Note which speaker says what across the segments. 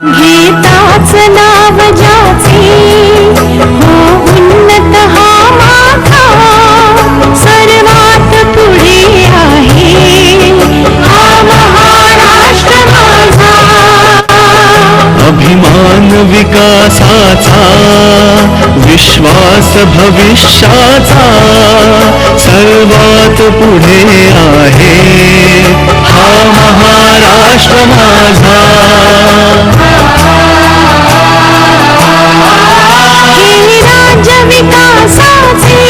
Speaker 1: गीताच नाव ज्याचे हो उन्नत हा माथा सर्वात पुढे आहे. हा महाराष्ट्र माझा.
Speaker 2: अभिमान विकासाचा विश्वास भविष्याचा सर्वात पुढे आहे. हा महाराष्ट्र माझा.
Speaker 1: हे राज्य विकासाचे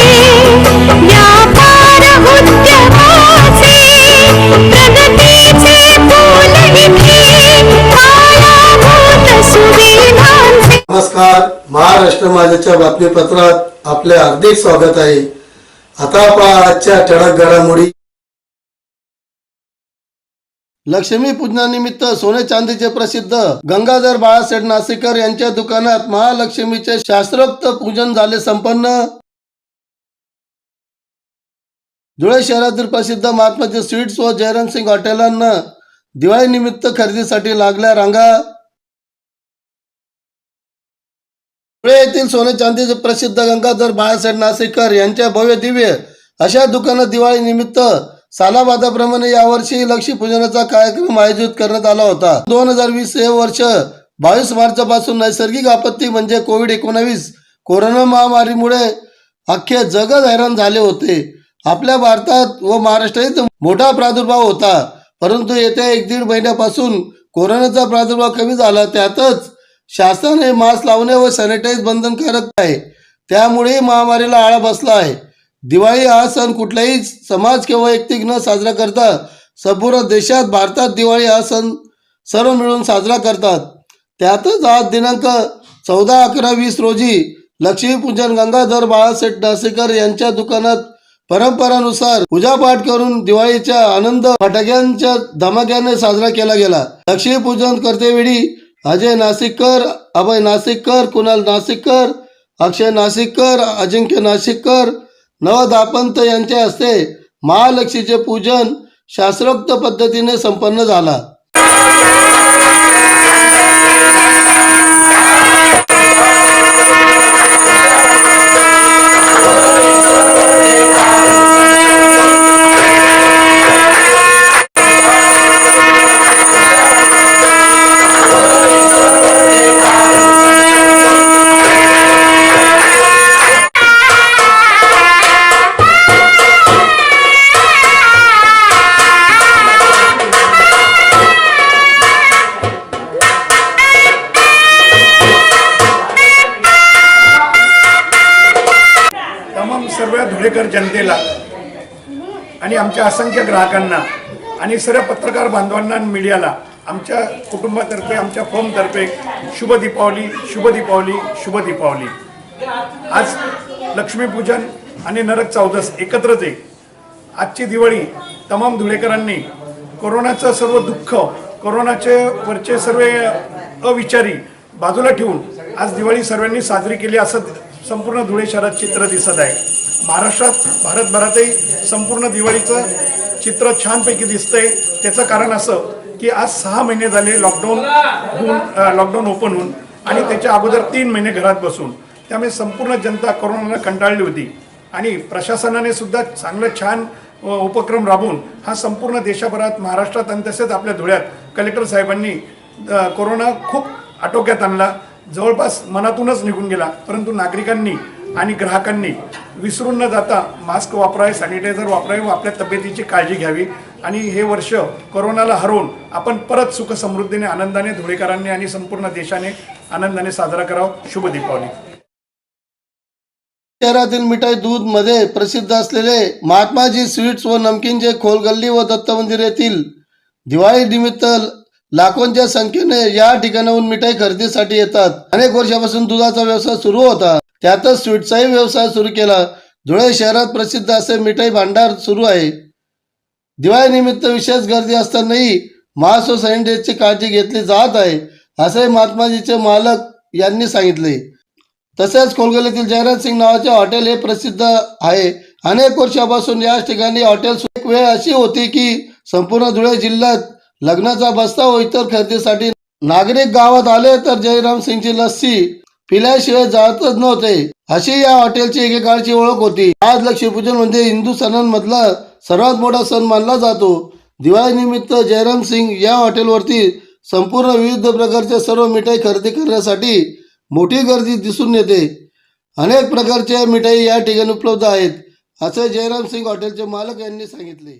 Speaker 1: व्यापार उद्यमाचे प्रगतीचे फूल इथे पायाभूत सुविधांचे.
Speaker 3: नमस्कार. महाराष्ट्र माझ्याच्या बातमीपत्रात आपले हार्दिक स्वागत आहे. आता पहा आजच्या ठळक घडामोडी. लक्ष्मी पूजनानिमित्त सोने चांदीचे प्रसिद्ध गंगाधर बाळासाहेब नासिकर यांच्या दुकानात महालक्ष्मीचे शास्त्रोक्त पूजन झाले संपन्न. धुळे शहरातील प्रसिद्ध महात्माचे स्वीट्स व जयरंग सिंग हॉटेलांना दिवाळी निमित्त खरेदीसाठी लागल्या रांगा. धुळे येथील सोने चांदीचे प्रसिद्ध गंगाधर बाळासाहेब नाशिकर यांच्या भव्य दिव्य अशा दुकानात दिवाळी निमित्त सालाबादाप्रमाणे यावर्षी लक्ष्मीपूजनाचा कार्यक्रम आयोजित करण्यात आला होता. दोन हजार वीस हे वर्ष बावीस मार्च पासून नैसर्गिक आपत्ती म्हणजे कोविड एकोणावीस कोरोना महामारीमुळे अख्खे जगच हैराण झाले होते. आपल्या भारतात व महाराष्ट्रात मोठा प्रादुर्भाव होता. परंतु येत्या एक दीड महिन्यापासून कोरोनाचा प्रादुर्भाव कमी झाला. त्यातच शासनाने मास्क लावणे व सॅनिटाईज बंधनकारक आहे. त्यामुळे महामारीला आळा बसला आहे. दिवाळी हा सण कुठलाही समाज किंवा वैयक्तिक न साजरा करता संपूर्ण देशात भारतात दिवाळी हा सण सर्व मिळून साजरा करतात. त्यातच आज दिनांक चौदा अकरा वीस रोजी लक्ष्मीपूजन गंगाधर बाळासाहेब नासेकर यांच्या दुकानात परंपरानुसार पूजापाठ करून दिवाळीच्या आनंद फटाक्यांच्या धमाक्याने साजरा केला गेला. लक्ष्मीपूजन करतेवेळी अजय नाशिककर अभय नाशिककर कुणाल नाशिककर अक्षय नाशिककर अजिंक्य नाशिककर नवदापंत यांच्या हस्ते महालक्ष्मीचे पूजन शास्त्रोक्त पद्धतीने संपन्न झाला.
Speaker 4: जनतेला आणि आमच्या असंख्य ग्राहकांना आणि सर्व पत्रकार बांधवांना आणि मीडियाला आमच्या कुटुंबातर्फे आमच्या फर्मतर्फे शुभ दीपावली शुभ दीपावली शुभ दीपावली. आज लक्ष्मीपूजन आणि नरक चौदस एकत्रच आहे. आजची दिवाळी तमाम धुळेकरांनी कोरोनाचं सर्व दुःख कोरोनाचे वरचे सर्व अविचारी बाजूला ठेवून आज दिवाळी सर्वांनी साजरी केली असं संपूर्ण धुळे शहरात चित्र दिसत आहे. महाराष्ट्रात भारतभरातही संपूर्ण दिवाळीचं चित्र छानपैकी दिसतंय. त्याचं कारण असं की आज सहा महिने झाले लॉकडाऊन होऊन लॉकडाऊन ओपन होऊन आणि त्याच्या अगोदर तीन महिने घरात बसून. त्यामुळे संपूर्ण जनता करोनाला कंटाळली होती. आणि प्रशासनाने सुद्धा चांगलं छान उपक्रम राबवून हा संपूर्ण देशभरात महाराष्ट्रात आणि तसेच आपल्या धुळ्यात कलेक्टर साहेबांनी कोरोना खूप आटोक्यात आणला. जवळपास मनातूनच निघून गेला परंतु नागरिकांनी आणि ग्राहकांनी विसरून न जाता मास्क वापरावे सॅनिटायझर वापरावे व आपल्या तब्येतीची काळजी घ्यावी. आणि हे वर्ष कोरोनाला हरवून आपण परत सुख समृद्धीने आनंदाने धुळेकरांनी आणि संपूर्ण देशाने आनंदाने साजरा करावा. शुभ दीपावली.
Speaker 3: शहरातील मिठाई दूधमध्ये प्रसिद्ध असलेले महात्माजी स्वीट्स व नमकीनचे खोलगल्ली व दत्त मंदिर येथील दिवाळी निमित्त लाखोंच्या संख्येने या ठिकाणाहून मिठाई खरेदीसाठी येतात. अनेक वर्षापासून दुधाचा व्यवसाय सुरू होता. त्यातच स्वीटचाही व्यवसाय सुरू केला. धुळे शहरात प्रसिद्ध असे मिठाई भांडार सुरू आहे. दिवाळीनिमित्त विशेष गर्दी असतानाही मास्क व सॅनिटाईजची काळजी घेतली जात आहे असे महात्माजीचे मालक यांनी सांगितले. तसेच कोलगोल्यातील जयराज सिंग नावाचे हॉटेल हे प्रसिद्ध आहे. अनेक वर्षापासून याच ठिकाणी हॉटेल एक वेळ अशी होती की संपूर्ण धुळे जिल्ह्यात लग्नाचा बस्ता व इतर खरेदीसाठी नागरिक गावात आले तर जयराम सिंगची लस्सी पिल्याशिवाय जातच नव्हते अशी या हॉटेलची एकेकाळची ओळख होती. आज लक्ष्मीपूजन म्हणजे हिंदू सणांमधला सर्वात मोठा सण मानला जातो. दिवाळीनिमित्त जयराम सिंग या हॉटेलवरती संपूर्ण विविध प्रकारच्या सर्व मिठाई खरेदी करण्यासाठी मोठी गर्दी दिसून येते. अनेक प्रकारच्या मिठाई या ठिकाणी उपलब्ध आहेत असे जयराम सिंग हॉटेलचे मालक यांनी सांगितले.